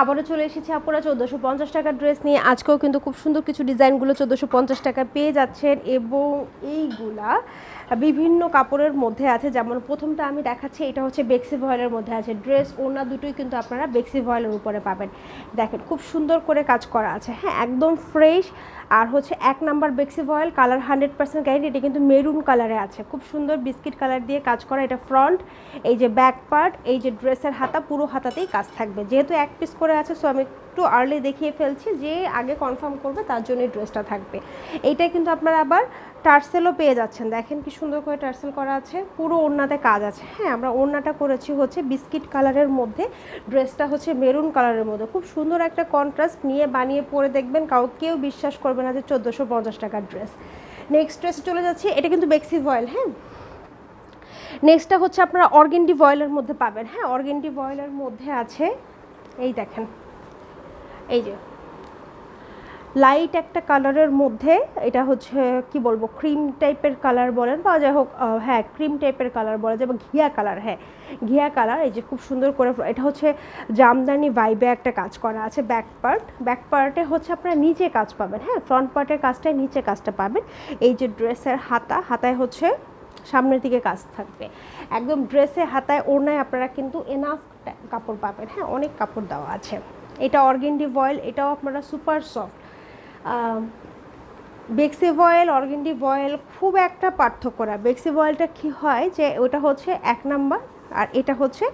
আবারও চলে এসেছি আপনারা চোদ্দোশো পঞ্চাশ টাকার ড্রেস নিয়ে। আজকেও কিন্তু খুব সুন্দর কিছু ডিজাইনগুলো চোদ্দোশো পঞ্চাশ টাকা পেয়ে যাচ্ছেন। এবং এইগুলা বিভিন্ন কাপড়ের মধ্যে আছে, যেমন প্রথমটা আমি দেখাচ্ছি, এটা হচ্ছে বেক্সি ভয়েলের মধ্যে আছে ড্রেস ওনা দুটোই কিন্তু আপনারা বেক্সি ভয়েলের উপরে পাবেন। দেখেন, খুব সুন্দর করে কাজ করা আছে হ্যাঁ একদম ফ্রেশ, আর হচ্ছে এক number বেক্সি voile, colour hundred percent guarantee এটা কিন্তু মেরুন কালারে আছে। খুব সুন্দর বিস্কিট কালার দিয়ে কাজ করা, এটা ফ্রন্ট, এই যে ব্যাক পার্ট, এই যে ড্রেসের হাতা, পুরো হাতাতেই কাজ থাকবে। যেহেতু এক পিস করে আছে সো আমি একটু আর্লি দেখিয়ে ফেলছি যে আগে কনফার্ম করবে, তার জন্য ড্রেসটা থাকবে। এইটাই কিন্তু আপনারা আবার টার্সেলও পেয়ে যাচ্ছেন। দেখেন কি সুন্দর করে টার্সেল করা আছে, পুরো ওড়নাতে কাজ আছে। হ্যাঁ আমরা ওড়নাটা করেছি হচ্ছে বিস্কিট কালারের মধ্যে ড্রেসটা হচ্ছে মেরুন কালারের মধ্যে। খুব সুন্দর একটা কন্ট্রাস্ট নিয়ে বানিয়ে পরে দেখবেন, কাউ, কেউ বিশ্বাস করবে না যে চোদ্দোশো পঞ্চাশ টাকার ড্রেস নেক্সট ড্রেস চলে যাচ্ছে, এটা কিন্তু বেক্সি ভয়েল হ্যাঁ? নেক্সটটা হচ্ছে আপনারা অর্গেন্ডি ভয়েলের মধ্যে পাবেন। হ্যাঁ অর্গেন্ডি ভয়েলের মধ্যে আছে, এই দেখেন। এই যে। লাইট একটা কালারের মধ্যে এটা হচ্ছে, কি বলব ক্রিম টাইপের কালার বলেন বা যাই হোক হ্যাঁ ক্রিম টাইপের কালার বলা যায় বা ঘিয়া কালার হ্যাঁ। ঘিয়া কালার এই যে খুব সুন্দর করে, এটা হচ্ছে জামদানি ভাইবে একটা কাজ করা আছে ব্যাক পার্ট ব্যাক পার্টে হচ্ছে আপনারা নিচে কাজ পাবেন হ্যাঁ ফ্রন্ট পার্টের কাজটায় নিচে কাজটা পাবেন। এই যে ড্রেসের হাতা, হাতায় হচ্ছে সামনের দিকে কাজ থাকবে। একদম ড্রেসে হাতায় ওড়নায় আপনারা কিন্তু এনাফ কাপড় পাবেন হ্যাঁ অনেক কাপড় দেওয়া আছে। এটা অর্গেন্ডি ভয়েল এটাও আপনারা সুপার সফট বেক্সি ভয়েল অর্গেন্ডি ভয়েল খুব একটা পার্থক্য না। বেক্সি ভয়েলটা কী হয় যে, ওটা হচ্ছে এক নাম্বার আর এটা হচ্ছে,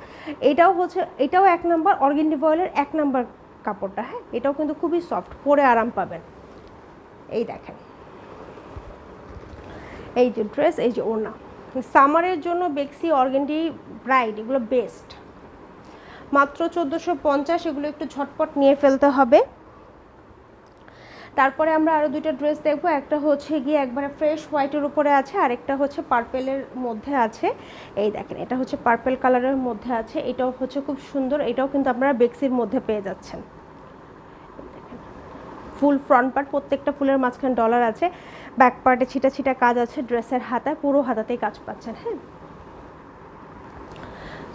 এটাও হচ্ছে, এটাও এক নাম্বার, অর্গেন্ডি ভয়েলের এক নাম্বার কাপড়টা হ্যাঁ? এটাও কিন্তু খুবই সফট পরে আরাম পাবেন। এই দেখেন। এই যে ড্রেস এই যে ওড়না। সামারের জন্য বেক্সি, অর্গেন্ডি ব্রাইড এগুলো বেস্ট মাত্র চোদ্দোশো পঞ্চাশ, এগুলো একটু ঝটপট নিয়ে ফেলতে হবে। তারপরে আমরা আরও দুইটা ড্রেস দেখব। একটা হচ্ছে গিয়ে একবারে ফ্রেশ হোয়াইটের উপরে আছে, আরেকটা হচ্ছে পার্পেলের মধ্যে আছে। এই দেখেন, এটা হচ্ছে পার্পেল কালারের মধ্যে আছে, এটাও হচ্ছে খুব সুন্দর, এটাও কিন্তু আপনারা বেক্সির মধ্যে পেয়ে যাচ্ছেন। ফুল ফ্রন্ট পার্ট, প্রত্যেকটা ফুলের মাঝখানে ডলার আছে। ব্যাক পার্টে ছিটা ছিটা কাজ আছে, ড্রেসের হাতায়, পুরো হাতাতেই কাজ পাচ্ছেন হ্যাঁ?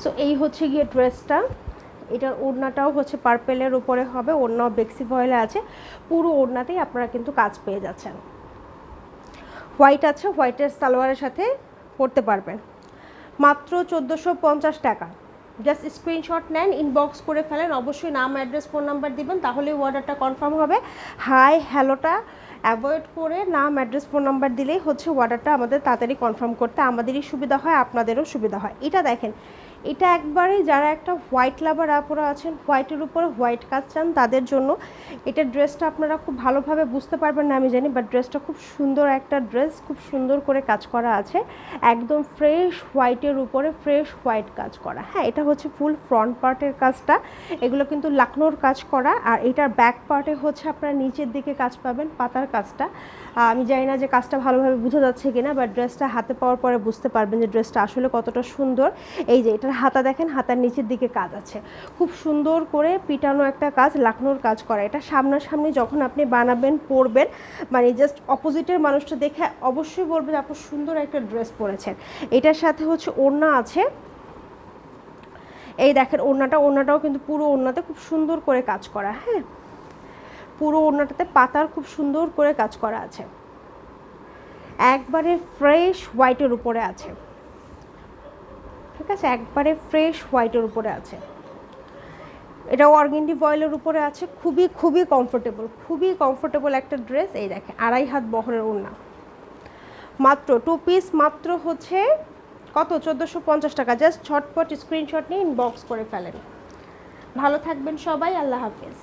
সো এই হচ্ছে গিয়ে ড্রেসটা এটার ওড়নাটাও হচ্ছে পার্পেলের উপরে হবে, ওড়নাও বেক্সি ভয়েলে আছে। পুরো ওড়নাতেই আপনারা কিন্তু কাজ পেয়ে যাচ্ছেন। হোয়াইট আছে হোয়াইটের সালোয়ারের সাথে পরতে পারবেন। মাত্র চোদ্দোশো পঞ্চাশ টাকা। জাস্ট স্ক্রিনশট নেন ইনবক্স করে ফেলেন, অবশ্যই নাম অ্যাড্রেস ফোন নাম্বার দিবেন, তাহলেই অর্ডারটা কনফার্ম হবে। হাই হ্যালোটা অ্যাভয়েড করে নাম অ্যাড্রেস ফোন নাম্বার দিলেই হচ্ছে অর্ডারটা আমাদের তাড়াতাড়ি কনফার্ম করতে আমাদেরই সুবিধা হয়, আপনাদেরও সুবিধা হয়। এটা দেখেন এটা একবারে যারা একটা হোয়াইট লাভার আপুরা আছেন হোয়াইটের উপরে হোয়াইট কাজ চান, তাদের জন্য এটা ড্রেসটা আপনারা খুব ভালোভাবে বুঝতে পারবেন না, আমি জানি বাট ড্রেসটা খুব সুন্দর একটা ড্রেস খুব সুন্দর করে কাজ করা আছে। একদম ফ্রেশ হোয়াইটের উপরে ফ্রেশ হোয়াইট কাজ করা। হ্যাঁ এটা হচ্ছে ফুল ফ্রন্ট পার্টের কাজটা। এগুলো কিন্তু লাকনোর কাজ করা, আর এটার ব্যাক পার্টে হচ্ছে আপনারা নিচের দিকে কাজ পাবেন, পাতার কাজটা। আমি জানি না যে কাজটা ভালোভাবে বোঝা যাচ্ছে কিনা বাট ড্রেসটা হাতে পাওয়ার পরে বুঝতে পারবেন যে ড্রেসটা আসলে কতটা সুন্দর। এই যে, এটার হাতা দেখেন, হাতার নিচের দিকে কাজ আছে। খুব সুন্দর করে পিটানো একটা কাজ লাখনোর কাজ করা। এটা সামনাসামনি যখন আপনি বানাবেন, পরবেন মানে জাস্ট অপোজিটের মানুষটা দেখে অবশ্যই বলবেন যে আপু সুন্দর একটা ড্রেস পরেছেন। এটার সাথে হচ্ছে ওড়না আছে। এই দেখেন, ওড়নাটা, ওড়নাটাও কিন্তু পুরো ওড়নাতে খুব সুন্দর করে কাজ করা হ্যাঁ? পুরো ওড়নাটাতে পাতার খুব সুন্দর করে কাজ করা আছে। একবারে ফ্রেশ হোয়াইটের উপরে আছে। ঠিক আছে, একবারে ফ্রেশ হোয়াইটের উপরে আছে। এটা অর্গেন্ডি বয়েলের উপরে আছে, খুবই খুবই কমফোর্টেবল খুবই কমফোর্টেবল একটা ড্রেস এই দেখে আড়াই হাত বহরের ওড়না। মাত্র টু পিস মাত্র হচ্ছে কত? চোদ্দোশো পঞ্চাশ টাকা। জাস্ট ছটপট স্ক্রিনশট নিয়ে ইনবক্স করে ফেলেন। ভালো থাকবেন সবাই, আল্লাহ হাফিজ।